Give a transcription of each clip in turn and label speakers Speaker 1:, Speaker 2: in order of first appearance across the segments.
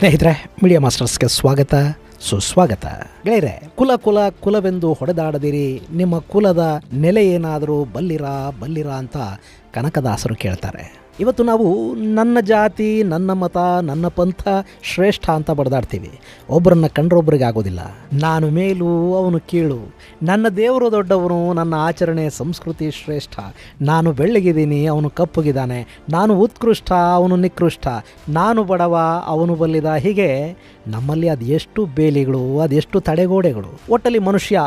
Speaker 1: ಸ್ನೇಹಿತರೆ ಮೀಡಿಯಾ ಮಾಸ್ಟರ್ಸ್ಗೆ ಸ್ವಾಗತ, ಸುಸ್ವಾಗತ. ಗೆಳೆಯರೆ, ಕುಲ ಕುಲ ಕುಲವೆಂದು ಹೊಡೆದಾಡದಿರಿ. ನಿಮ್ಮ ಕುಲದ ನೆಲೆ ಏನಾದರೂ ಬಲ್ಲಿರಾ ಬಲ್ಲಿರಾ ಅಂತ ಕನಕದಾಸರು ಕೇಳ್ತಾರೆ. ಇವತ್ತು ನಾವು ನನ್ನ ಜಾತಿ, ನನ್ನ ಮತ, ನನ್ನ ಪಂಥ ಶ್ರೇಷ್ಠ ಅಂತ ಬಡದಾಡ್ತೀವಿ. ಒಬ್ಬರನ್ನ ಕಂಡ್ರೊಬ್ಬರಿಗೆ ಆಗೋದಿಲ್ಲ. ನಾನು ಮೇಲು, ಅವನು ಕೀಳು. ನನ್ನ ದೇವರು ದೊಡ್ಡವನು, ನನ್ನ ಆಚರಣೆ, ಸಂಸ್ಕೃತಿ ಶ್ರೇಷ್ಠ. ನಾನು ಬೆಳ್ಳಗಿದ್ದೀನಿ, ಅವನು ಕಪ್ಪುಗಿದ್ದಾನೆ. ನಾನು ಉತ್ಕೃಷ್ಟ, ಅವನು ನಿಕೃಷ್ಟ. ನಾನು ಬಡವ, ಅವನು ಬಲ್ಲಿದ. ಹೀಗೆ ನಮ್ಮಲ್ಲಿ ಅದೆಷ್ಟು ಬೇಲಿಗಳು ಅದೆಷ್ಟು ತಡೆಗೋಡೆಗಳು. ಒಟ್ಟಲ್ಲಿ ಮನುಷ್ಯ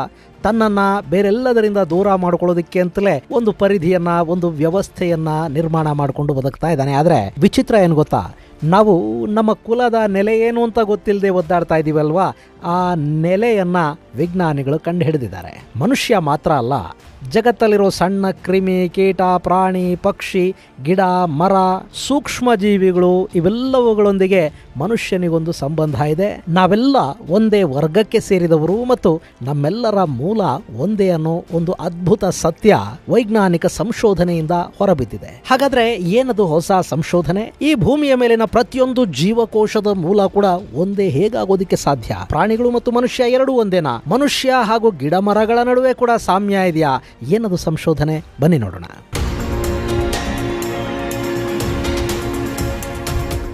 Speaker 1: ತನ್ನನ್ನು ಬೇರೆಲ್ಲದರಿಂದ ದೂರ ಮಾಡ್ಕೊಳ್ಳೋದಕ್ಕೆ ಅಂತಲೇ ಒಂದು ಪರಿಧಿಯನ್ನ, ಒಂದು ವ್ಯವಸ್ಥೆಯನ್ನ ನಿರ್ಮಾಣ ಮಾಡಿಕೊಂಡು ಬದುಕ್ತಾ ಇದ್ದಾನೆ. ಆದರೆ ವಿಚಿತ್ರ ಏನು ಗೊತ್ತಾ? ನಾವು ನಮ್ಮ ಕುಲದ ನೆಲೆ ಏನು ಅಂತ ಗೊತ್ತಿಲ್ಲದೆ ಒದ್ದಾಡ್ತಾ ಇದ್ದೀವಲ್ವಾ ಆ ನೆಲೆಯನ್ನು ವಿಜ್ಞಾನಿಗಳು ಕಂಡುಹಿಡಿದಿದ್ದಾರೆ. ಮನುಷ್ಯ ಮಾತ್ರ ಅಲ್ಲ, ಜಗತ್ತಲ್ಲಿರೋ ಸಣ್ಣ ಕ್ರಿಮಿ, ಕೀಟ, ಪ್ರಾಣಿ, ಪಕ್ಷಿ, ಗಿಡ, ಮರ, ಸೂಕ್ಷ್ಮ ಜೀವಿಗಳು ಇವೆಲ್ಲವುಗಳೊಂದಿಗೆ ಮನುಷ್ಯನಿಗೊಂದು ಸಂಬಂಧ ಇದೆ. ನಾವೆಲ್ಲ ಒಂದೇ ವರ್ಗಕ್ಕೆ ಸೇರಿದವರು ಮತ್ತು ನಮ್ಮೆಲ್ಲರ ಮೂಲ ಒಂದೇ ಅನ್ನೋ ಒಂದು ಅದ್ಭುತ ಸತ್ಯ ವೈಜ್ಞಾನಿಕ ಸಂಶೋಧನೆಯಿಂದ ಹೊರಬಿದ್ದಿದೆ. ಹಾಗಾದ್ರೆ ಏನದು ಹೊಸ ಸಂಶೋಧನೆ? ಈ ಭೂಮಿಯ ಮೇಲಿನ ಪ್ರತಿಯೊಂದು ಜೀವಕೋಶದ ಮೂಲ ಕೂಡ ಒಂದೇ ಹೇಗಾಗೋದಿಕ್ಕೆ ಸಾಧ್ಯ? ಪ್ರಾಣಿಗಳು ಮತ್ತು ಮನುಷ್ಯ ಎರಡೂ ಒಂದೇನಾ? ಮನುಷ್ಯ ಹಾಗೂ ಗಿಡ ಮರಗಳ ನಡುವೆ ಕೂಡ ಸಾಮ್ಯ ಇದೆಯಾ? ಏನದು ಸಂಶೋಧನೆ? ಬನ್ನಿ ನೋಡೋಣ.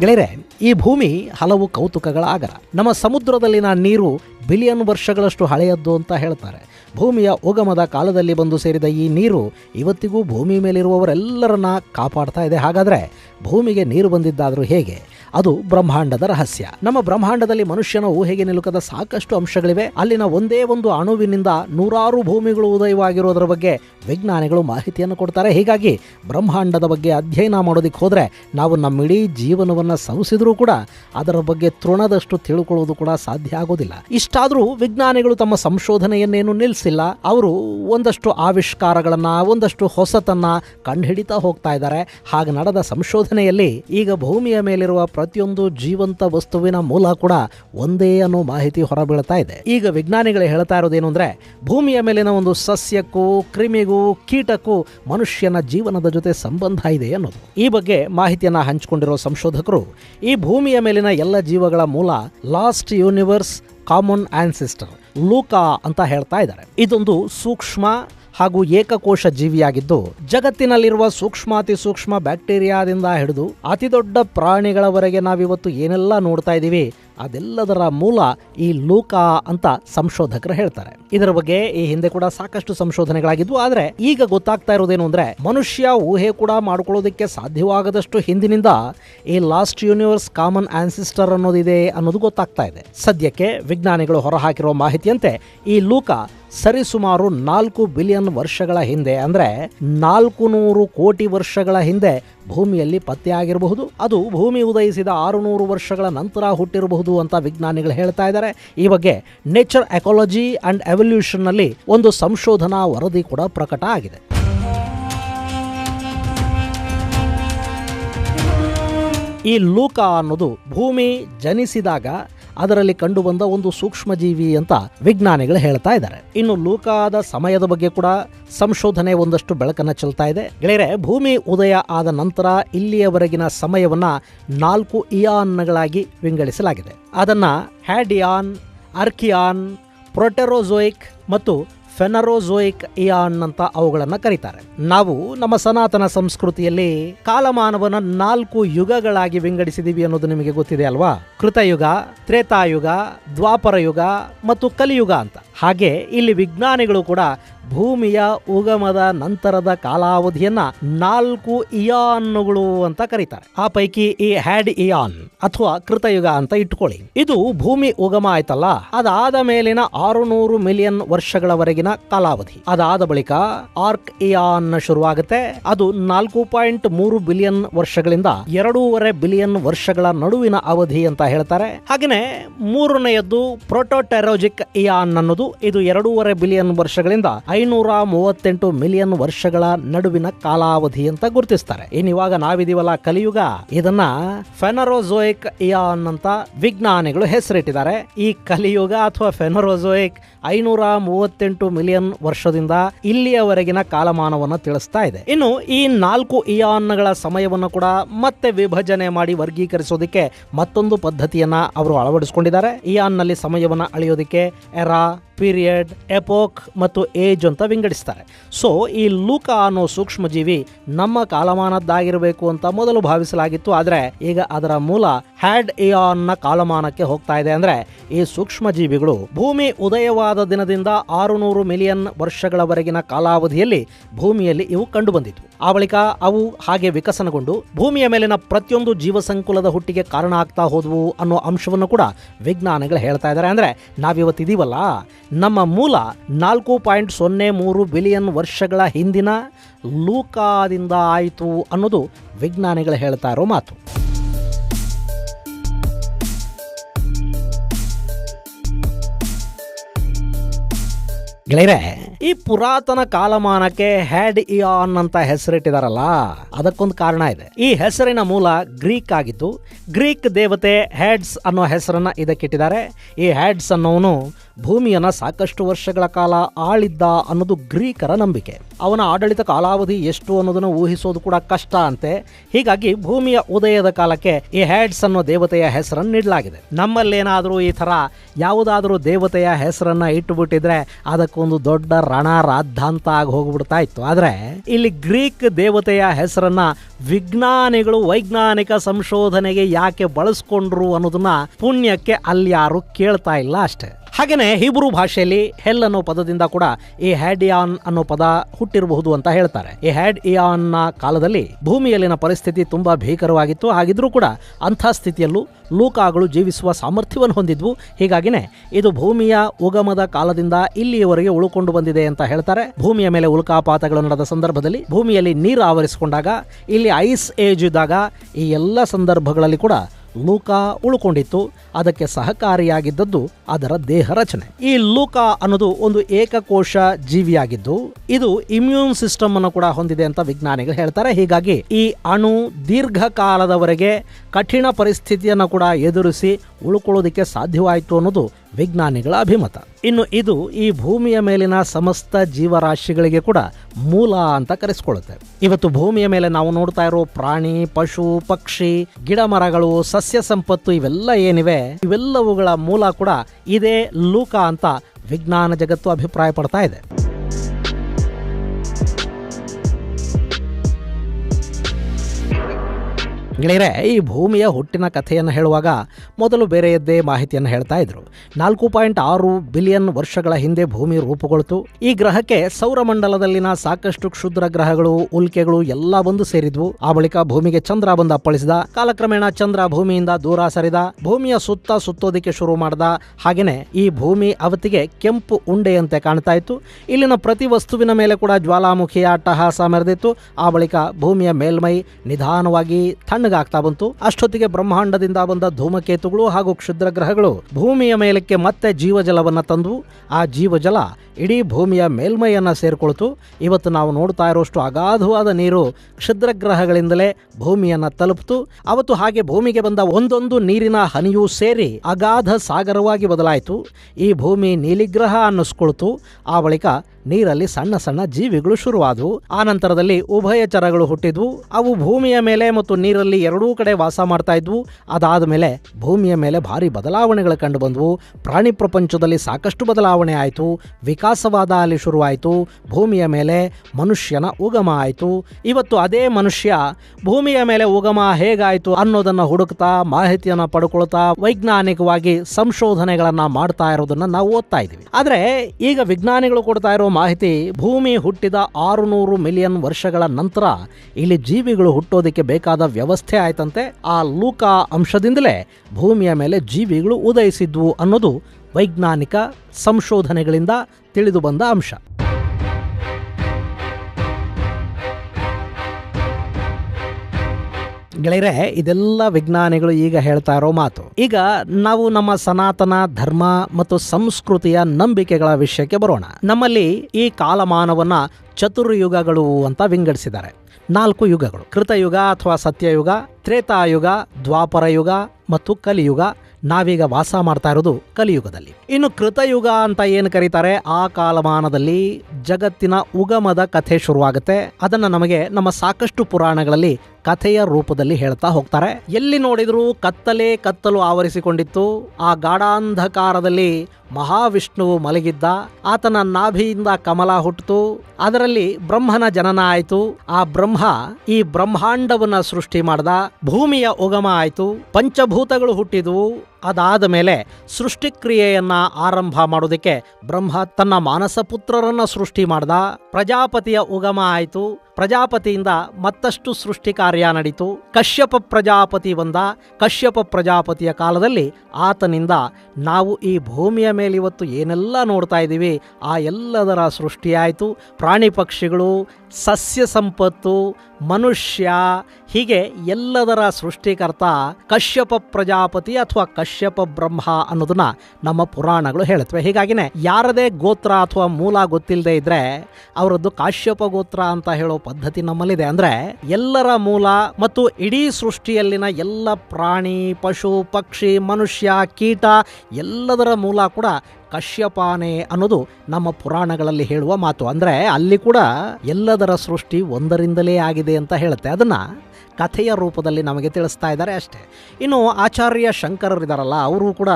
Speaker 1: ಗೆಳೆಯರೆ ಈ ಭೂಮಿ ಹಲವು ಕೌತುಕಗಳ ಆಗರ ನಮ್ಮ ಸಮುದ್ರದಲ್ಲಿನ ನೀರು ಬಿಲಿಯನ್ ವರ್ಷಗಳಷ್ಟು ಹಳೆಯದ್ದು ಅಂತ ಹೇಳ್ತಾರೆ. ಭೂಮಿಯ ಉಗಮದ ಕಾಲದಲ್ಲಿ ಬಂದು ಸೇರಿದ ಈ ನೀರು ಇವತ್ತಿಗೂ ಭೂಮಿ ಮೇಲಿರುವವರೆಲ್ಲರನ್ನ ಕಾಪಾಡ್ತಾ ಇದೆ. ಹಾಗಾದರೆ ಭೂಮಿಗೆ ನೀರು ಬಂದಿದ್ದಾದರೂ ಹೇಗೆ? ಅದು ಬ್ರಹ್ಮಾಂಡದ ರಹಸ್ಯ. ನಮ್ಮ ಬ್ರಹ್ಮಾಂಡದಲ್ಲಿ ಮನುಷ್ಯನ ಊಹೆಗೆ ನಿಲುಕದ ಸಾಕಷ್ಟು ಅಂಶಗಳಿವೆ, ಅಲ್ಲಿನ ಒಂದೇ ಒಂದು ಅಣುವಿನಿಂದ ನೂರಾರು ಭೂಮಿಗಳು ಉದಯವಾಗಿರೋದರ ಬಗ್ಗೆ ವಿಜ್ಞಾನಿಗಳು ಮಾಹಿತಿಯನ್ನು ಕೊಡ್ತಾರೆ. ಹೀಗಾಗಿ ಬ್ರಹ್ಮಾಂಡದ ಬಗ್ಗೆ ಅಧ್ಯಯನ ಮಾಡೋದಕ್ಕೆ ಹೋದರೆ ನಾವು ನಮ್ಮಿಡೀ ಜೀವನವನ್ನು ಸವಿಸಿದ್ರೂ ಕೂಡ ಅದರ ಬಗ್ಗೆ ತೃಣದಷ್ಟು ತಿಳ್ಕೊಳ್ಳೋದು ಕೂಡ ಸಾಧ್ಯ ಆಗೋದಿಲ್ಲ. ಇಷ್ಟಾದರೂ ವಿಜ್ಞಾನಿಗಳು ತಮ್ಮ ಸಂಶೋಧನೆಯನ್ನೇನು ನಿಲ್ಲಿಸಿಲ್ಲ ಅವರು ಒಂದಷ್ಟು ಆವಿಷ್ಕಾರಗಳನ್ನ, ಒಂದಷ್ಟು ಹೊಸತನ್ನ ಕಂಡುಹಿಡಿತಾ ಹೋಗ್ತಾ ಇದ್ದಾರೆ. ಹಾಗೆ ನಡೆದ ಸಂಶೋಧನೆಯಲ್ಲಿ ಈಗ ಭೂಮಿಯ ಮೇಲಿರುವ ಪ್ರತಿಯೊಂದು ಜೀವಂತ ವಸ್ತುವಿನ ಮೂಲ ಕೂಡ ಒಂದೇ ಅನ್ನೋ ಮಾಹಿತಿ ಹೊರಬೀಳ್ತಾ ಇದೆ. ಈಗ ವಿಜ್ಞಾನಿಗಳು ಹೇಳ್ತಾ ಇರೋದೇನು ಅಂದ್ರೆ, ಭೂಮಿಯ ಮೇಲಿನ ಒಂದು ಸಸ್ಯಕ್ಕೂ, ಕ್ರಿಮಿಗೂ, ಕೀಟಕ್ಕೂ ಮನುಷ್ಯನ ಜೀವನದ ಜೊತೆ ಸಂಬಂಧ ಇದೆ ಅನ್ನೋದು. ಈ ಬಗ್ಗೆ ಮಾಹಿತಿಯನ್ನ ಹಂಚಿಕೊಂಡಿರೋ ಸಂಶೋಧಕರು, ಈ ಭೂಮಿಯ ಮೇಲಿನ ಎಲ್ಲ ಜೀವಗಳ ಮೂಲ last universe common ancestor LUCA ಅಂತ ಹೇಳ್ತಾ ಇದ್ದಾರೆ. ಇದೊಂದು ಸೂಕ್ಷ್ಮ ಹಾಗೂ ಏಕಕೋಶ ಜೀವಿಯಾಗಿದ್ದು, ಜಗತ್ತಿನಲ್ಲಿರುವ ಸೂಕ್ಷ್ಮಾತಿ ಸೂಕ್ಷ್ಮ ಬ್ಯಾಕ್ಟೀರಿಯಾದಿಂದ ಹಿಡಿದು ಅತಿ ದೊಡ್ಡ ಪ್ರಾಣಿಗಳವರೆಗೆ ನಾವಿವತ್ತು ಏನೆಲ್ಲ ನೋಡ್ತಾ ಇದ್ದೀವಿ ಅದೆಲ್ಲದರ ಮೂಲ ಈ ಲೋಕ ಅಂತ ಸಂಶೋಧಕರು ಹೇಳ್ತಾರೆ. ಇದರ ಬಗ್ಗೆ ಈ ಹಿಂದೆ ಕೂಡ ಸಾಕಷ್ಟು ಸಂಶೋಧನೆಗಳಾಗಿದ್ವು, ಆದರೆ ಈಗ ಗೊತ್ತಾಗ್ತಾ ಇರೋದೇನು ಅಂದ್ರೆ ಮನುಷ್ಯ ಊಹೆ ಕೂಡ ಮಾಡ್ಕೊಳ್ಳೋದಕ್ಕೆ ಸಾಧ್ಯವಾಗದಷ್ಟು ಹಿಂದಿನಿಂದ ಈ ಲಾಸ್ಟ್ ಯೂನಿವರ್ಸ್ ಕಾಮನ್ ಆನ್ಸಿಸ್ಟರ್ ಅನ್ನೋದಿದೆ ಅನ್ನೋದು ಗೊತ್ತಾಗ್ತಾ ಇದೆ. ಸದ್ಯಕ್ಕೆ ವಿಜ್ಞಾನಿಗಳು ಹೊರಹಾಕಿರೋ ಮಾಹಿತಿಯಂತೆ ಈ ಲೂಕ ಸರಿಸುಮಾರು ನಾಲ್ಕು ಬಿಲಿಯನ್ ವರ್ಷಗಳ ಹಿಂದೆ, ಅಂದ್ರೆ ನಾಲ್ಕು ನೂರು ಕೋಟಿ ವರ್ಷಗಳ ಹಿಂದೆ ಭೂಮಿಯಲ್ಲಿ ಪತ್ತೆಯಾಗಿರಬಹುದು. ಅದು ಭೂಮಿ ಉದಯಿಸಿದ ಆರುನೂರು ವರ್ಷಗಳ ನಂತರ ಹುಟ್ಟಿರಬಹುದು ಅಂತ ವಿಜ್ಞಾನಿಗಳು ಹೇಳ್ತಾ ಇದ್ದಾರೆ. ಈ ಬಗ್ಗೆ ನೇಚರ್ ಎಕಾಲಜಿ ಅಂಡ್ ಎವಲ್ಯೂಷನ್ನಲ್ಲಿ ಒಂದು ಸಂಶೋಧನಾ ವರದಿ ಕೂಡ ಪ್ರಕಟ ಆಗಿದೆ. ಈ ಲೂಕ ಅನ್ನೋದು ಭೂಮಿ ಜನಿಸಿದಾಗ ಅದರಲ್ಲಿ ಕಂಡುಬಂದ ಒಂದು ಸೂಕ್ಷ್ಮಜೀವಿ ಅಂತ ವಿಜ್ಞಾನಿಗಳು ಹೇಳ್ತಾ ಇದ್ದಾರೆ. ಇನ್ನು ಲೂಕಾದ ಸಮಯದ ಬಗ್ಗೆ ಕೂಡ ಸಂಶೋಧನೆ ಒಂದಷ್ಟು ಬೆಳಕನ್ನ ಚೆಲ್ತಾ ಇದೆ. ಗೆಳೆಯರೆ, ಭೂಮಿ ಉದಯ ಆದ ನಂತರ ಇಲ್ಲಿಯವರೆಗಿನ ಸಮಯವನ್ನ ನಾಲ್ಕು ಇಯಾನ್ಗಳಾಗಿ ವಿಂಗಡಿಸಲಾಗಿದೆ. ಅದನ್ನ ಹ್ಯಾಡಿಯಾನ್, ಅರ್ಕಿಯಾನ್ ಪ್ರೊಟೆರೋಜೋಯಿಕ್ ಮತ್ತು ಫೆನರೋಜೋಯಿಕ್ ಇಯಾನ್ ಅಂತ ಅವುಗಳನ್ನು ಕರೀತಾರೆ. ನಾವು ನಮ್ಮ ಸನಾತನ ಸಂಸ್ಕೃತಿಯಲ್ಲಿ ಕಾಲಮಾನವನ ನಾಲ್ಕು ಯುಗಗಳಾಗಿ ವಿಂಗಡಿಸಿದೀವಿ ಅನ್ನೋದು ನಿಮಗೆ ಗೊತ್ತಿದೆ ಅಲ್ವಾ? ಕೃತಯುಗ, ತ್ರೇತಾಯುಗ ದ್ವಾಪರ ಯುಗ ಮತ್ತು ಕಲಿಯುಗ ಅಂತ. ಹಾಗೆ ಇಲ್ಲಿ ವಿಜ್ಞಾನಿಗಳು ಕೂಡ ಭೂಮಿಯ ಉಗಮದ ನಂತರದ ಕಾಲಾವಧಿಯನ್ನ ನಾಲ್ಕು ಇಯಾನ್ಗಳು ಅಂತ ಕರೀತಾರೆ. ಆ ಪೈಕಿ ಈ ಹ್ಯಾಡ್ ಇಯಾನ್ ಅಥವಾ ಕೃತಯುಗ ಅಂತ ಇಟ್ಕೊಳ್ಳಿ ಇದು ಭೂಮಿ ಉಗಮ ಆಯ್ತಲ್ಲ, ಅದಾದ ಮೇಲಿನ ಆರುನೂರು ಮಿಲಿಯನ್ ವರ್ಷಗಳವರೆಗಿನ ಕಾಲಾವಧಿ. ಅದಾದ ಬಳಿಕ ಆರ್ಕ್ ಇಯಾನ್ ಶುರುವಾಗುತ್ತೆ. ಅದು ನಾಲ್ಕು ಪಾಯಿಂಟ್ ಮೂರು ಬಿಲಿಯನ್ ವರ್ಷಗಳಿಂದ ಎರಡೂವರೆ ಬಿಲಿಯನ್ ವರ್ಷಗಳ ನಡುವಿನ ಅವಧಿ ಅಂತ ಹೇಳ್ತಾರೆ. ಹಾಗೆಯೇ ಮೂರನೆಯದ್ದು ಪ್ರೊಟೋಟೆರೋಜಿಕ್ ಇಯಾನ್ ಅನ್ನೋದು ಇದು ಎರಡೂವರೆ ಬಿಲಿಯನ್ ವರ್ಷಗಳಿಂದ ಐನೂರ ಮೂವತ್ತೆಂಟು ಮಿಲಿಯನ್ ವರ್ಷಗಳ ನಡುವಿನ ಕಾಲಾವಧಿ ಅಂತ ಗುರುತಿಸ್ತಾರೆ. ಇವಾಗ ನಾವಿದೀವಲ್ಲ ಕಲಿಯುಗ, ಇದನ್ನ ಫೆನರೋಜೋಯಿಕ್ ಇಯಾನ್ ಅಂತ ವಿಜ್ಞಾನಿಗಳು ಹೆಸರಿಟ್ಟಿದ್ದಾರೆ. ಈ ಕಲಿಯುಗ ಅಥವಾ ಫೆನರೋಜೋಯಿಕ್ ಐನೂರ ಮೂವತ್ತೆಂಟು ಮಿಲಿಯನ್ ವರ್ಷದಿಂದ ಇಲ್ಲಿಯವರೆಗಿನ ಕಾಲಮಾನವನ್ನು ತಿಳಿಸ್ತಾ ಇದೆ. ಇನ್ನು ಈ ನಾಲ್ಕು ಇಯಾನ್ಗಳ ಸಮಯವನ್ನು ಕೂಡ ಮತ್ತೆ ವಿಭಜನೆ ಮಾಡಿ ವರ್ಗೀಕರಿಸೋದಕ್ಕೆ ಮತ್ತೊಂದು ಪದ್ಧತಿಯನ್ನ ಅವರು ಅಳವಡಿಸಿಕೊಂಡಿದ್ದಾರೆ. ಇಯಾನ್ನಲ್ಲಿ ಸಮಯವನ್ನು ಅಳೆಯೋದಕ್ಕೆ ಎರಾ ಪೀರಿಯಡ್, ಎಪೋಕ್ ಮತ್ತು ಏಜ್ ಅಂತ ವಿಂಗಡಿಸ್ತಾರೆ. ಸೊ, ಈ ಲೂಕ ಅನ್ನೋ ಸೂಕ್ಷ್ಮಜೀವಿ ನಮ್ಮ ಕಾಲಮಾನದ್ದಾಗಿರಬೇಕು ಅಂತ ಮೊದಲು ಭಾವಿಸಲಾಗಿತ್ತು. ಆದರೆ ಈಗ ಅದರ ಮೂಲ ಹ್ಯಾಡ್ ಇಯಾನ್ನ ಕಾಲಮಾನಕ್ಕೆ ಹೋಗ್ತಾ ಇದೆ ಅಂದ್ರೆ ಈ ಸೂಕ್ಷ್ಮಜೀವಿಗಳು ಭೂಮಿ ಉದಯವಾದ ದಿನದಿಂದ ಆರುನೂರು ಮಿಲಿಯನ್ ವರ್ಷಗಳವರೆಗಿನ ಕಾಲಾವಧಿಯಲ್ಲಿ ಭೂಮಿಯಲ್ಲಿ ಇವು ಕಂಡು ಬಂದಿತ್ತು ಆ ಬಳಿಕ ಅವು ಹಾಗೆ ವಿಕಸನಗೊಂಡು ಭೂಮಿಯ ಮೇಲಿನ ಪ್ರತಿಯೊಂದು ಜೀವಸಂಕುಲದ ಹುಟ್ಟಿಗೆ ಕಾರಣ ಆಗ್ತಾ ಹೋದವು ಅನ್ನೋ ಅಂಶವನ್ನು ಕೂಡ ವಿಜ್ಞಾನಿಗಳು ಹೇಳ್ತಾ ಇದ್ದಾರೆ ಅಂದ್ರೆ ನಾವಿವತ್ತಿದೀವಲ್ಲ ನಮ್ಮ ಮೂಲ ನಾಲ್ಕು ಪಾಯಿಂಟ್ ಸೊನ್ನೆ ಮೂರು ಬಿಲಿಯನ್ ವರ್ಷಗಳ ಹಿಂದಿನ ಲೂಕಾದಿಂದ ಆಯಿತು ಅನ್ನೋದು ವಿಜ್ಞಾನಿಗಳು ಹೇಳ್ತಾ ಇರೋ ಮಾತು. ಗೆಳೆಯರೆ ಈ ಪುರಾತನ ಕಾಲಮಾನಕ್ಕೆ ಹ್ಯಾಡ್ ಇಯಾನ್ ಅಂತ ಹೆಸರಿಟ್ಟಿದಾರಲ್ಲ, ಅದಕ್ಕೊಂದು ಕಾರಣ ಇದೆ. ಈ ಹೆಸರಿನ ಮೂಲ ಗ್ರೀಕ್ ಆಗಿತ್ತು ಗ್ರೀಕ್ ದೇವತೆ ಹ್ಯಾಡ್ಸ್ ಅನ್ನೋ ಹೆಸರನ್ನ ಇದಕ್ಕಿಟ್ಟಿದ್ದಾರೆ. ಈ ಹ್ಯಾಡ್ಸ್ ಅನ್ನೋನು ಭೂಮಿಯನ್ನ ಸಾಕಷ್ಟು ವರ್ಷಗಳ ಕಾಲ ಆಳಿದ್ದ ಅನ್ನೋದು ಗ್ರೀಕರ ನಂಬಿಕೆ. ಅವನ ಆಡಳಿತ ಕಾಲಾವಧಿ ಎಷ್ಟು ಅನ್ನೋದನ್ನು ಊಹಿಸೋದು ಕೂಡ ಕಷ್ಟ ಅಂತೆ. ಹೀಗಾಗಿ ಭೂಮಿಯ ಉದಯದ ಕಾಲಕ್ಕೆ ಈ ಹ್ಯಾಡ್ಸ್ ಅನ್ನೋ ದೇವತೆಯ ಹೆಸರನ್ನು ನೀಡಲಾಗಿದೆ. ನಮ್ಮಲ್ಲೇನಾದರೂ ಈ ಥರ ಯಾವುದಾದ್ರೂ ದೇವತೆಯ ಹೆಸರನ್ನ ಇಟ್ಟುಬಿಟ್ಟಿದ್ರೆ ಅದಕ್ಕೊಂದು ದೊಡ್ಡ ರಣ ರಾದ್ಧಾಂತ ಆಗಿ ಹೋಗ್ಬಿಡ್ತಾ ಇತ್ತು ಆದ್ರೆ ಇಲ್ಲಿ ಗ್ರೀಕ್ ದೇವತೆಯ ಹೆಸರನ್ನ ವಿಜ್ಞಾನಿಗಳು ವೈಜ್ಞಾನಿಕ ಸಂಶೋಧನೆಗೆ ಯಾಕೆ ಬಳಸ್ಕೊಂಡ್ರು ಅನ್ನೋದನ್ನ ಪುಣ್ಯಕ್ಕೆ ಅಲ್ಲಿ ಯಾರು ಕೇಳ್ತಾ ಇಲ್ಲ ಅಷ್ಟೇ. ಹಾಗೇನೆ ಹಿಬ್ರು ಭಾಷೆಯಲ್ಲಿ ಹೆಲ್ ಅನ್ನೋ ಪದದಿಂದ ಕೂಡ ಈ ಹ್ಯಾಡಿಯಾನ್ ಅನ್ನೋ ಪದ ಹುಟ್ಟಿರಬಹುದು ಅಂತ ಹೇಳ್ತಾರೆ. ಈ ಹ್ಯಾಡ್ ಇಯಾನ್ನ ಕಾಲದಲ್ಲಿ ಭೂಮಿಯಲ್ಲಿನ ಪರಿಸ್ಥಿತಿ ತುಂಬಾ ಭೀಕರವಾಗಿತ್ತು. ಹಾಗಿದ್ರೂ ಕೂಡ ಅಂಥ ಸ್ಥಿತಿಯಲ್ಲೂ ಲೂಕಾಗಳು ಜೀವಿಸುವ ಸಾಮರ್ಥ್ಯವನ್ನು ಹೊಂದಿದ್ವು. ಹೀಗಾಗಿನೇ ಇದು ಭೂಮಿಯ ಉಗಮದ ಕಾಲದಿಂದ ಇಲ್ಲಿಯವರೆಗೆ ಉಳ್ಕೊಂಡು ಬಂದಿದೆ ಅಂತ ಹೇಳ್ತಾರೆ. ಭೂಮಿಯ ಮೇಲೆ ಉಲ್ಕಾಪಾತಗಳು ನಡೆದ ಸಂದರ್ಭದಲ್ಲಿ ಭೂಮಿಯಲ್ಲಿ ನೀರು ಆವರಿಸಿಕೊಂಡಾಗ, ಇಲ್ಲಿ ಐಸ್ ಏಜ್ ಇದ್ದಾಗ ಈ ಎಲ್ಲ ಸಂದರ್ಭಗಳಲ್ಲಿ ಕೂಡ ಲೂಕ ಉಳ್ಕೊಂಡಿತ್ತು. ಅದಕ್ಕೆ ಸಹಕಾರಿಯಾಗಿದ್ದದ್ದು ಅದರ ದೇಹ ರಚನೆ. ಈ ಲೂಕ ಅನ್ನೋದು ಒಂದು ಏಕಕೋಶ ಜೀವಿಯಾಗಿದ್ದು, ಇದು ಇಮ್ಯೂನ್ ಸಿಸ್ಟಮ್ ಅನ್ನು ಕೂಡ ಹೊಂದಿದೆ ಅಂತ ವಿಜ್ಞಾನಿಗಳು ಹೇಳ್ತಾರೆ. ಹೀಗಾಗಿ ಈ ಅಣು ದೀರ್ಘಕಾಲದವರೆಗೆ ಕಠಿಣ ಪರಿಸ್ಥಿತಿಯನ್ನು ಕೂಡ ಎದುರಿಸಿ ಉಳ್ಕೊಳ್ಳೋದಕ್ಕೆ ಸಾಧ್ಯವಾಯಿತು ಅನ್ನೋದು ವಿಜ್ಞಾನಿಗಳ ಅಭಿಮತ. ಇನ್ನು ಇದು ಈ ಭೂಮಿಯ ಮೇಲಿನ ಸಮಸ್ತ ಜೀವರಾಶಿಗಳಿಗೆ ಕೂಡ ಮೂಲ ಅಂತ ಕರೆಸಿಕೊಳ್ಳುತ್ತೆ. ಇವತ್ತು ಭೂಮಿಯ ಮೇಲೆ ನಾವು ನೋಡ್ತಾ ಇರೋ ಪ್ರಾಣಿ, ಪಶು, ಪಕ್ಷಿ ಗಿಡ ಮರಗಳು ಸಸ್ಯ ಸಂಪತ್ತು ಇವೆಲ್ಲ ಏನಿವೆ, ಇವೆಲ್ಲವುಗಳ ಮೂಲ ಕೂಡ ಇದೇ ಲೂಕ ಅಂತ ವಿಜ್ಞಾನ ಜಗತ್ತು ಅಭಿಪ್ರಾಯ ಪಡ್ತಾ ಇದೆ. ಗೆಳೆಯರೆ, ಈ ಭೂಮಿಯ ಹುಟ್ಟಿನ ಕಥೆಯನ್ನು ಹೇಳುವಾಗ ಮೊದಲು ಬೇರೆಯದ್ದೇ ಮಾಹಿತಿಯನ್ನು ಹೇಳ್ತಾ ಇದ್ರು. ನಾಲ್ಕು ಪಾಯಿಂಟ್ ಆರು ಬಿಲಿಯನ್ ವರ್ಷಗಳ ಹಿಂದೆ ಭೂಮಿ ರೂಪುಗೊಳ್ತು. ಈ ಗ್ರಹಕ್ಕೆ ಸೌರಮಂಡಲದಲ್ಲಿನ ಸಾಕಷ್ಟು ಕ್ಷುದ್ರ ಗ್ರಹಗಳು, ಉಲ್ಕೆಗಳು ಎಲ್ಲ ಬಂದು ಸೇರಿದ್ವು. ಆ ಬಳಿಕ ಭೂಮಿಗೆ ಚಂದ್ರ ಬಂದು ಅಪ್ಪಳಿಸಿದ. ಕಾಲಕ್ರಮೇಣ ಚಂದ್ರ ಭೂಮಿಯಿಂದ ದೂರ ಸರಿದ. ಭೂಮಿಯ ಸುತ್ತ ಸುತ್ತೋದಿಕ್ಕೆ ಶುರು ಮಾಡಿದ. ಹಾಗೇನೆ ಈ ಭೂಮಿ ಅವತ್ತಿಗೆ ಕೆಂಪು ಉಂಡೆಯಂತೆ ಕಾಣ್ತಾ ಇತ್ತು. ಇಲ್ಲಿನ ಪ್ರತಿ ವಸ್ತುವಿನ ಮೇಲೆ ಕೂಡ ಜ್ವಾಲಾಮುಖಿಯ ಅಟ್ಟಹಾಸ ಮೆರೆದಿತ್ತು. ಆ ಬಳಿಕ ಭೂಮಿಯ ಮೇಲ್ಮೈ ನಿಧಾನವಾಗಿ ತಣ್ಣಗಾಗ್ತಾ ಬಂತು. ಅಷ್ಟೊತ್ತಿಗೆ ಬ್ರಹ್ಮಾಂಡದಿಂದ ಬಂದ ಧೂಮಕೇತುಗಳು ಹಾಗೂ ಕ್ಷುದ್ರ ಗ್ರಹಗಳು ಭೂಮಿಯ ಮೇಲಕ್ಕೆ ಮತ್ತೆ ಜೀವಜಲವನ್ನ ತಂದು, ಆ ಜೀವಜಲ ಇಡೀ ಭೂಮಿಯ ಮೇಲ್ಮೈಯನ್ನ ಸೇರಿಕೊಳ್ತು. ಇವತ್ತು ನಾವು ನೋಡ್ತಾ ಇರೋಷ್ಟು ಅಗಾಧವಾದ ನೀರು ಕ್ಷುದ್ರ ಗ್ರಹಗಳಿಂದಲೇ ಭೂಮಿಯನ್ನ ತಲುಪಿತು. ಅವತ್ತು ಹಾಗೆ ಭೂಮಿಗೆ ಬಂದ ಒಂದೊಂದು ನೀರಿನ ಹನಿಯೂ ಸೇರಿ ಅಗಾಧ ಸಾಗರವಾಗಿ ಬದಲಾಯಿತು. ಈ ಭೂಮಿ ನೀಲಿಗ್ರಹ ಅನ್ನಿಸ್ಕೊಳ್ತು. ಆ ಬಳಿಕ ನೀರಲ್ಲಿ ಸಣ್ಣ ಸಣ್ಣ ಜೀವಿಗಳು ಶುರುವಾದವು. ಆ ನಂತರದಲ್ಲಿ ಉಭಯಚರಗಳು ಹುಟ್ಟಿದ್ವು. ಅವು ಭೂಮಿಯ ಮೇಲೆ ಮತ್ತು ನೀರಲ್ಲಿ ಎರಡೂ ಕಡೆ ವಾಸ ಮಾಡ್ತಾ ಇದ್ವು. ಅದಾದ ಮೇಲೆ ಭೂಮಿಯ ಮೇಲೆ ಭಾರಿ ಬದಲಾವಣೆಗಳು ಕಂಡು ಬಂದವು ಪ್ರಾಣಿ ಪ್ರಪಂಚದಲ್ಲಿ ಸಾಕಷ್ಟು ಬದಲಾವಣೆ ಆಯಿತು. ವಿಕಾಸವಾದ ಅಲ್ಲಿ ಶುರುವಾಯಿತು. ಭೂಮಿಯ ಮೇಲೆ ಮನುಷ್ಯನ ಉಗಮ ಆಯಿತು. ಇವತ್ತು ಅದೇ ಮನುಷ್ಯ ಭೂಮಿಯ ಮೇಲೆ ಉಗಮ ಹೇಗಾಯಿತು ಅನ್ನೋದನ್ನ ಹುಡುಕ್ತಾ, ಮಾಹಿತಿಯನ್ನು ಪಡ್ಕೊಳ್ತಾ, ವೈಜ್ಞಾನಿಕವಾಗಿ ಸಂಶೋಧನೆಗಳನ್ನ ಮಾಡ್ತಾ ಇರೋದನ್ನ ನಾವು ಓದ್ತಾ ಇದ್ದೀವಿ. ಆದರೆ ಈಗ ವಿಜ್ಞಾನಿಗಳು ಕೊಡ್ತಾ ಇರೋ ಮಾಹಿತಿ, ಭೂಮಿ ಹುಟ್ಟಿದ ಆರುನೂರು ಮಿಲಿಯನ್ ವರ್ಷಗಳ ನಂತರ ಇಲ್ಲಿ ಜೀವಿಗಳು ಹುಟ್ಟೋದಕ್ಕೆ ಬೇಕಾದ ವ್ಯವಸ್ಥೆ ಆಯ್ತಂತೆ. ಆ ಲೂಕಾ ಅಂಶದಿಂದಲೇ ಭೂಮಿಯ ಮೇಲೆ ಜೀವಿಗಳು ಉದಯಿಸಿದ್ವು ಅನ್ನೋದು ವೈಜ್ಞಾನಿಕ ಸಂಶೋಧನೆಗಳಿಂದ ತಿಳಿದು ಬಂದ ಅಂಶ. ಗೆಳೆಯರೆ, ಇದೆಲ್ಲ ವಿಜ್ಞಾನಿಗಳು ಈಗ ಹೇಳ್ತಾ ಇರೋ ಮಾತು. ಈಗ ನಾವು ನಮ್ಮ ಸನಾತನ ಧರ್ಮ ಮತ್ತು ಸಂಸ್ಕೃತಿಯ ನಂಬಿಕೆಗಳ ವಿಷಯಕ್ಕೆ ಬರೋಣ. ನಮ್ಮಲ್ಲಿ ಈ ಕಾಲಮಾನವನ್ನ ಚತುರ್ಯುಗಗಳು ಅಂತ ವಿಂಗಡಿಸಿದ್ದಾರೆ. ನಾಲ್ಕು ಯುಗಗಳು. ಕೃತಯುಗ ಅಥವಾ ಸತ್ಯಯುಗ, ತ್ರೇತಾಯುಗ ದ್ವಾಪರ ಯುಗ ಮತ್ತು ಕಲಿಯುಗ. ನಾವೀಗ ವಾಸ ಮಾಡ್ತಾ ಇರೋದು ಕಲಿಯುಗದಲ್ಲಿ. ಇನ್ನು ಕೃತಯುಗ ಅಂತ ಏನು ಕರೀತಾರೆ? ಆ ಕಾಲಮಾನದಲ್ಲಿ ಜಗತ್ತಿನ ಉಗಮದ ಕಥೆ ಶುರುವಾಗುತ್ತೆ. ಅದನ್ನ ನಮಗೆ ನಮ್ಮ ಸಾಕಷ್ಟು ಪುರಾಣಗಳಲ್ಲಿ ಕಥೆಯ ರೂಪದಲ್ಲಿ ಹೇಳ್ತಾ ಹೋಗ್ತಾರೆ. ಎಲ್ಲಿ ನೋಡಿದರೂ ಕತ್ತಲೆ ಕತ್ತಲು ಆವರಿಸಿಕೊಂಡಿತ್ತು. ಆ ಗಾಢಾಂಧಕಾರದಲ್ಲಿ ಮಹಾವಿಷ್ಣುವು ಮಲಗಿದ್ದ. ಆತನ ನಾಭಿಯಿಂದ ಕಮಲ ಹುಟ್ಟಿತು. ಅದರಲ್ಲಿ ಬ್ರಹ್ಮನ ಜನನ ಆಯಿತು. ಆ ಬ್ರಹ್ಮ ಈ ಬ್ರಹ್ಮಾಂಡವನ್ನ ಸೃಷ್ಟಿ ಮಾಡ್ದ. ಭೂಮಿಯ ಉಗಮ ಆಯಿತು. ಪಂಚಭೂತಗಳು ಹುಟ್ಟಿದವು. ಅದಾದ ಮೇಲೆ ಸೃಷ್ಟಿಕ್ರಿಯೆಯನ್ನು ಆರಂಭ ಮಾಡೋದಕ್ಕೆ ಬ್ರಹ್ಮ ತನ್ನ ಮಾನಸ ಪುತ್ರರನ್ನ ಸೃಷ್ಟಿ ಮಾಡ್ದ. ಪ್ರಜಾಪತಿಯ ಉಗಮ ಆಯಿತು. ಪ್ರಜಾಪತಿಯಿಂದ ಮತ್ತಷ್ಟು ಸೃಷ್ಟಿ ಕಾರ್ಯ ನಡೀತು. ಕಶ್ಯಪ ಪ್ರಜಾಪತಿ ಬಂದ. ಕಶ್ಯಪ ಪ್ರಜಾಪತಿಯ ಕಾಲದಲ್ಲಿ ಆತನಿಂದ ನಾವು ಈ ಭೂಮಿಯ ಮೇಲೆ ಇವತ್ತು ಏನೆಲ್ಲ ನೋಡ್ತಾ ಇದ್ದೀವಿ, ಆ ಎಲ್ಲದರ ಸೃಷ್ಟಿಯಾಯಿತು ಪ್ರಾಣಿ ಪಕ್ಷಿಗಳು, ಸಸ್ಯ ಸಂಪತ್ತು ಮನುಷ್ಯ, ಹೀಗೆ ಎಲ್ಲದರ ಸೃಷ್ಟಿಕರ್ತ ಕಶ್ಯಪ ಪ್ರಜಾಪತಿ ಅಥವಾ ಕಶ್ಯಪ ಬ್ರಹ್ಮ ಅನ್ನೋದನ್ನ ನಮ್ಮ ಪುರಾಣಗಳು ಹೇಳುತ್ತವೆ. ಹೀಗಾಗಿನೇ ಯಾರದೇ ಗೋತ್ರ ಅಥವಾ ಮೂಲ ಗೊತ್ತಿಲ್ಲದೆ ಇದ್ರೆ ಅವರದ್ದು ಕಾಶ್ಯಪ ಗೋತ್ರ ಅಂತ ಹೇಳೋ ಪದ್ಧತಿ ನಮ್ಮಲ್ಲಿದೆ. ಅಂದ್ರೆ ಎಲ್ಲರ ಮೂಲ ಮತ್ತು ಇಡೀ ಸೃಷ್ಟಿಯಲ್ಲಿನ ಎಲ್ಲ ಪ್ರಾಣಿ, ಪಶು, ಪಕ್ಷಿ, ಮನುಷ್ಯ, ಕೀಟ ಎಲ್ಲದರ ಮೂಲ ಕೂಡ ಕಶ್ಯಪಾನೆ ಅನ್ನೋದು ನಮ್ಮ ಪುರಾಣಗಳಲ್ಲಿ ಹೇಳುವ ಮಾತು. ಅಂದ್ರೆ ಅಲ್ಲಿ ಕೂಡ ಎಲ್ಲದರ ಸೃಷ್ಟಿ ಒಂದರಿಂದಲೇ ಆಗಿದೆ ಅಂತ ಹೇಳುತ್ತೆ. ಅದನ್ನ ಕಥೆಯ ರೂಪದಲ್ಲಿ ನಮಗೆ ತಿಳಿಸ್ತಾ ಇದ್ದಾರೆ ಅಷ್ಟೇ. ಇನ್ನು ಆಚಾರ್ಯ ಶಂಕರರಿದಾರಲ್ಲ ಅವರು ಕೂಡ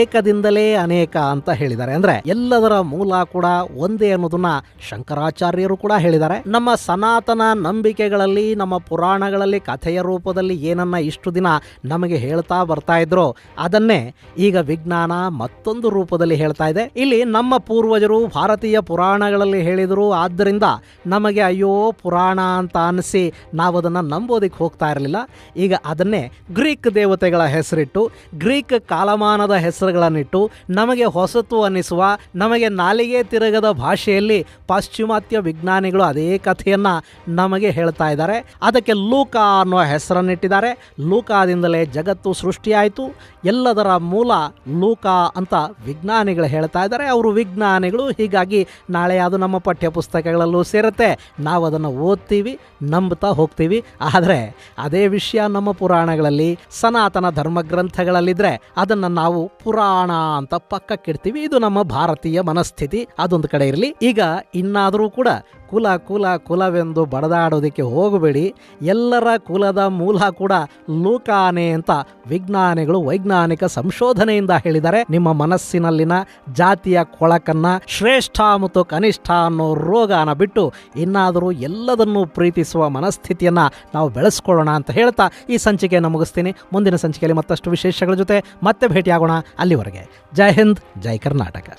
Speaker 1: ಏಕದಿಂದಲೇ ಅನೇಕ ಅಂತ ಹೇಳಿದ್ದಾರೆ. ಅಂದ್ರೆ ಎಲ್ಲದರ ಮೂಲ ಕೂಡ ಒಂದೇ ಅನ್ನೋದನ್ನ ಶಂಕರಾಚಾರ್ಯರು ಕೂಡ ಹೇಳಿದ್ದಾರೆ. ನಮ್ಮ ಸನಾತನ ನಂಬಿಕೆಗಳಲ್ಲಿ, ನಮ್ಮ ಪುರಾಣಗಳಲ್ಲಿ, ಕಥೆಯ ರೂಪದಲ್ಲಿ ಏನನ್ನ ಇಷ್ಟು ದಿನ ನಮಗೆ ಹೇಳ್ತಾ ಬರ್ತಾ ಇದ್ರೋ, ಅದನ್ನೇ ಈಗ ವಿಜ್ಞಾನ ಮತ್ತೊಂದು ರೂಪದಲ್ಲಿ ಹೇಳ್ತಾ ಇದೆ. ಇಲ್ಲಿ ನಮ್ಮ ಪೂರ್ವಜರು ಭಾರತೀಯ ಪುರಾಣಗಳಲ್ಲಿ ಹೇಳಿದರು, ಆದ್ದರಿಂದ ನಮಗೆ ಅಯ್ಯೋ ಪುರಾಣ ಅಂತ ಅನಿಸಿ ನಾವು ಅದನ್ನು ನಂಬೋದಕ್ಕೆ ಹೋಗ್ತಾ ಇರಲಿಲ್ಲ. ಈಗ ಅದನ್ನೇ ಗ್ರೀಕ್ ದೇವತೆಗಳ ಹೆಸರಿಟ್ಟು, ಗ್ರೀಕ್ ಕಾಲಮಾನದ ಹೆಸರುಗಳನ್ನಿಟ್ಟು, ನಮಗೆ ಹೊಸತು ಅನ್ನಿಸುವ, ನಮಗೆ ನಾಲಿಗೆ ತಿರುಗದ ಭಾಷೆಯಲ್ಲಿ ಪಾಶ್ಚಿಮಾತ್ಯ ವಿಜ್ಞಾನಿಗಳು ಅದೇ ಕಥೆಯನ್ನ ನಮಗೆ ಹೇಳ್ತಾ ಇದ್ದಾರೆ. ಅದಕ್ಕೆ ಲೂಕ ಅನ್ನುವ ಹೆಸರನ್ನಿಟ್ಟಿದ್ದಾರೆ. ಲೂಕಾದಿಂದಲೇ ಜಗತ್ತು ಸೃಷ್ಟಿಯಾಯಿತು. ಎಲ್ಲದರ ಮೂಲ ಲೂಕ ಅಂತ ವಿಜ್ಞಾನಿಗಳು ಹೇಳ್ತಾ ಇದ್ದಾರೆ. ಅವರು ವಿಜ್ಞಾನಿಗಳು, ಹೀಗಾಗಿ ನಾಳೆ ಅದು ನಮ್ಮ ಪಠ್ಯ ಪುಸ್ತಕಗಳಲ್ಲೂ ಸೇರುತ್ತೆ. ನಾವು ಅದನ್ನು ಓದ್ತೀವಿ, ನಂಬ್ತಾ ಹೋಗ್ತೀವಿ. ಆದರೆ ಅದೇ ವಿಷಯ ನಮ್ಮ ಪುರಾಣಗಳಲ್ಲಿ ಸನಾತನ ಧರ್ಮ ಗ್ರಂಥಗಳಲ್ಲಿದ್ರೆ ಅದನ್ನು ನಾವು ಪುರಾಣ ಅಂತ ಪಕ್ಕಕ್ಕಿಡ್ತೀವಿ. ಇದು ನಮ್ಮ ಭಾರತೀಯ ಮನಸ್ಥಿತಿ. ಅದೊಂದು ಕಡೆ ಇರಲಿ. ಈಗ ಇನ್ನಾದರೂ ಕೂಡ ಕುಲ ಕುಲ ಕುಲವೆಂದು ಬಡದಾಡೋದಕ್ಕೆ ಹೋಗಬೇಡಿ. ಎಲ್ಲರ ಕುಲದ ಮೂಲ ಕೂಡ ಲೂಕಾನೆ ಅಂತ ವಿಜ್ಞಾನಿಗಳು ವೈಜ್ಞಾನಿಕ ಸಂಶೋಧನೆಯಿಂದ ಹೇಳಿದ್ದಾರೆ. ನಿಮ್ಮ ಮನಸ್ಸಿನಲ್ಲಿನ ಜಾತಿಯ ಕೊಳಕನ್ನ ಶ್ರೇಷ್ಠ ಮತ್ತು ಕನಿಷ್ಠ ಅನ್ನೋ ರೋಗನ ಬಿಟ್ಟು ಇನ್ನಾದರೂ ಎಲ್ಲದನ್ನೂ ಪ್ರೀತಿಸುವ ಮನಸ್ಥಿತಿಯನ್ನ ನಾವು ಬೆಳೆಸ್ಕೊಳ್ಳೋಣ ಅಂತ ಹೇಳ್ತಾ ಈ ಸಂಚಿಕೆಯನ್ನು ಮುಗಿಸ್ತೀನಿ. ಮುಂದಿನ ಸಂಚಿಕೆಯಲ್ಲಿ ಮತ್ತಷ್ಟು ವಿಶೇಷಗಳ ಜೊತೆ ಮತ್ತೆ ಭೇಟಿಯಾಗೋಣ ಅಲ್ಲಿವರೆಗೆ. ಜೈ ಹಿಂದ್, ಜೈ ಕರ್ನಾಟಕ.